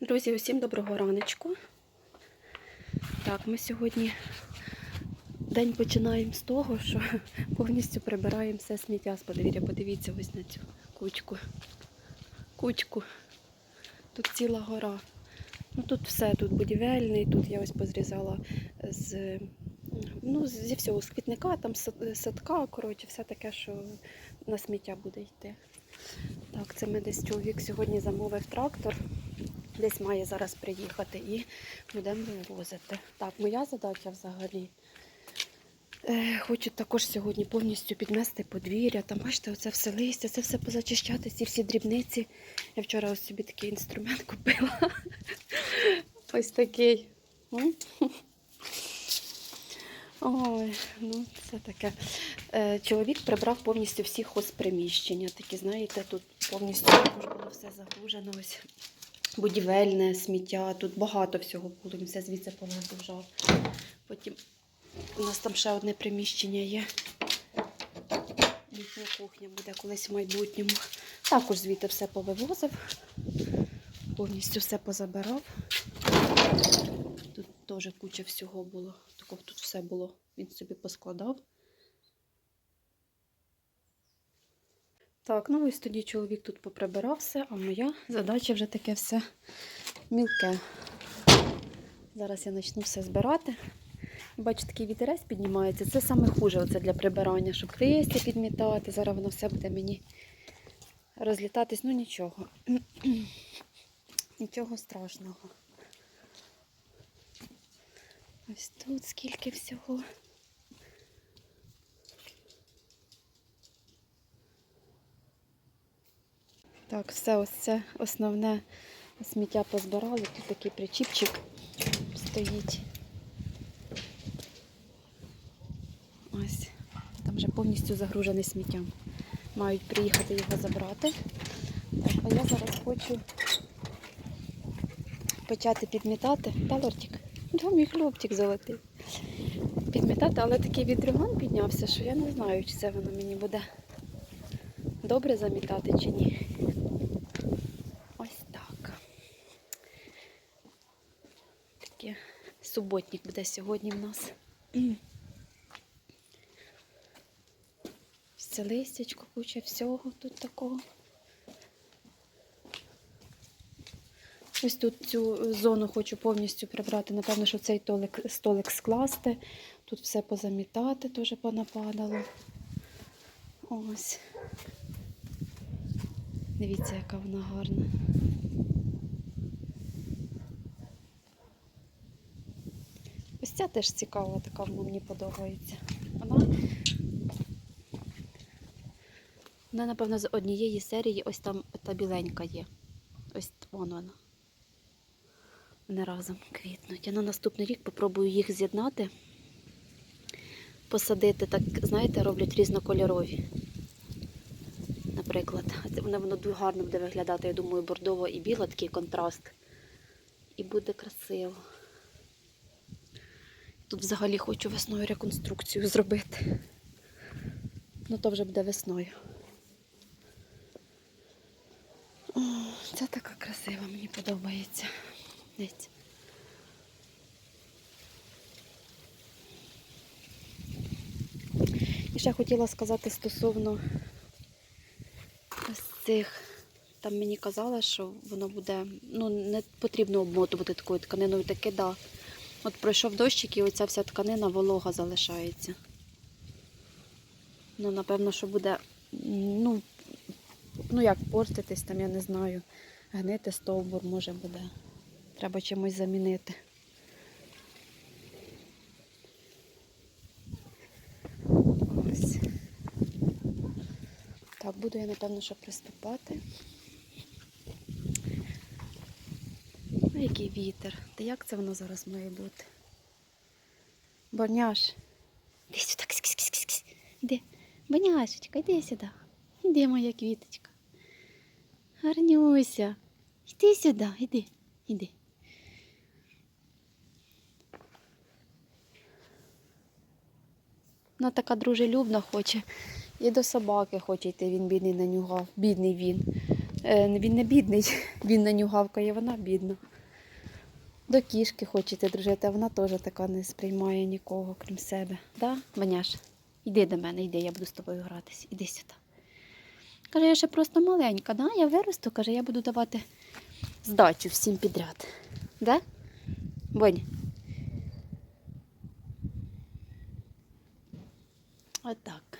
Друзі, усім доброго раночку. Так, ми сьогодні день починаємо з того, що повністю прибираємо все сміття з подвір'я. Подивіться ось на цю кучку. Кучку. Тут ціла гора. Ну тут все, тут будівельний, тут я ось позрізала з, ну, зі всього, з квітника, там садка, коротше, все таке, що на сміття буде йти. Так, це ми десь чоловік сьогодні замовив трактор. Десь має зараз приїхати і будемо вивозити. Так, моя задача взагалі. Е, хочу також сьогодні повністю підмести подвір'я. Там, бачите, оце все листя, це все позачищати, ці всі дрібниці. Я вчора ось собі такий інструмент купила. Ось такий. Ой, ну це таке. Е, чоловік прибрав повністю всі хозприміщення. Такі, знаєте, тут повністю було все загружено. Ось будівельне сміття. Тут багато всього було. Він все звідси повигружав. Потім у нас там ще одне приміщення є. Літня кухня буде колись в майбутньому. Також звідти все повивозив, повністю все позабирав. Тут теж куча всього було. Такого тут все було. Він собі поскладав. Так, ну ось тоді чоловік тут поприбирав все, а моя задача вже таке все мілке. Зараз я почну все збирати. Бачу, такий вітерець піднімається. Це саме хуже оце для прибирання, щоб листя підмітати. Зараз воно все буде мені розлітатись. Ну нічого. Нічого страшного. Ось тут скільки всього. Так, все ось це основне сміття позбирали. Тут такий причіпчик стоїть. Ось. Там вже повністю загружений сміттям. Мають приїхати його забрати. Так, а я зараз хочу почати підмітати. Та лортик? Да, мій хлопчик золотий. Підмітати, але такий вітрюган піднявся, що я не знаю, чи це воно мені буде добре замітати чи ні. Ось так. Таке суботник буде сьогодні в нас. Це листячко, куча всього тут такого. Ось тут цю зону хочу повністю прибрати. Напевно, що цей столик, столик скласти. Тут все позамітати, теж понападало. Ось. Дивіться, яка вона гарна. Ця теж цікава, така мені подобається. Вона Вона, напевно, з однієї серії ось там та біленька є. Ось вон вона. Вони разом квітнуть. Я на наступний рік попробую їх з'єднати, посадити, так, знаєте, роблять різнокольорові. Наприклад, воно, воно дуже гарно буде виглядати, я думаю, бордово і біло, такий контраст. І буде красиво. Тут взагалі хочу весною реконструкцію зробити. Ну то вже буде весною. О, це така красива, мені подобається. Дивіться. І ще хотіла сказати стосовно ось цих. Там мені казали, що воно буде, ну, не потрібно обмотувати такою тканиною, таке да. От пройшов дощик і оця вся тканина волога залишається. Ну, напевно, що буде, ну, ну як портитись, там, я не знаю, гнити стовбур може буде. Треба чимось замінити. Ось. Так, буду я, напевно, що приступати. Ну, який вітер. Та як це воно зараз має бути? Боняш. Іди сюди, кс-кс-кс-кс. Іди. Боняшечка, іди сюди. Іди, моя квіточка. Гарнюся. Іди сюди, іди, іди. Вона така дружелюбна хоче. І до собаки хоче йти, він бідний на нього, бідний він. Е, Він не бідний, він на нього гавкає, вона бідна. До кішки хочеться дружити, а вона теж така не сприймає нікого, крім себе. Да, Маняш? Іди до мене, йди, я буду з тобою гратись. Іди сюди. Каже, я ще просто маленька, да? я виросту, каже, я буду давати здачу всім підряд. Да? Бонь. Отак.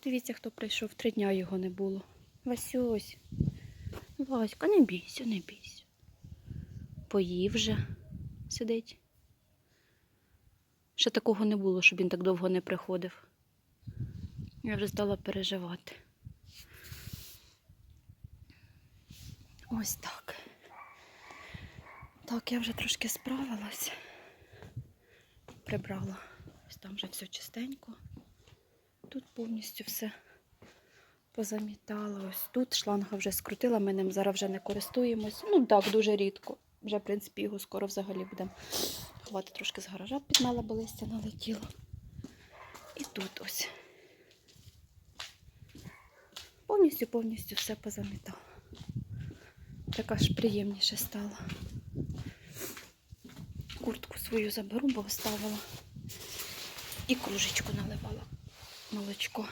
Подивіться, хто прийшов. Три дня його не було. Васюсь. Васька, не бійся, не бійся. Поїв вже сидить. Ще такого не було, щоб він так довго не приходив. Я вже стала переживати. Ось так. Так, я вже трошки справилась. Прибрала. Ось там вже все чистенько. Тут повністю все позамітала. Ось тут шланга вже скрутила, ми ним зараз вже не користуємось. Ну так, дуже рідко. Вже, в принципі, його скоро взагалі будемо ховати трошки з гаража, підмела, бо листя налетіло. І тут ось. Повністю, повністю все позамітала. Така ж приємніше стало. Куртку свою заберу, бо оставила. І кружечку наливала молочко.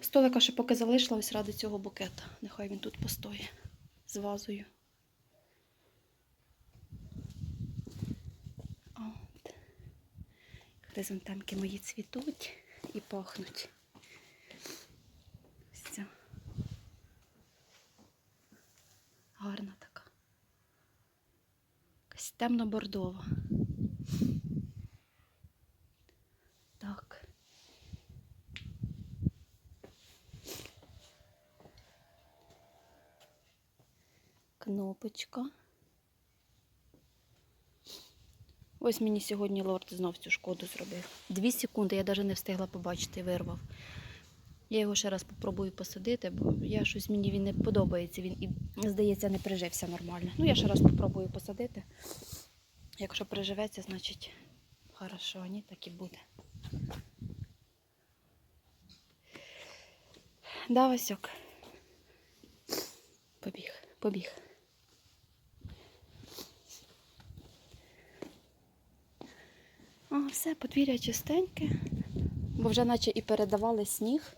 Столика ще поки залишила ось ради цього букета. Нехай він тут постоє з вазою. От. Хризантемки мої цвітуть і пахнуть. Ось ця. Гарна така. Якась темно-бордова. Так. Кнопочка. Ось мені сьогодні лорд знов цю шкоду зробив. Дві секунди, я навіть не встигла побачити, вирвав. Я його ще раз попробую посадити, бо я щось мені він не подобається. Він і, здається, не прижився нормально. Ну, я ще раз попробую посадити. Якщо приживеться, значить хорошо, ні, так і буде. Да, Васьок? Побіг, побіг. Все, подвір'я чистеньке, бо вже наче і передавали сніг.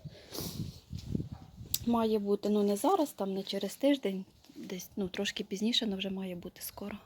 Має бути, ну не зараз, там не через тиждень, десь ну, трошки пізніше, але вже має бути скоро.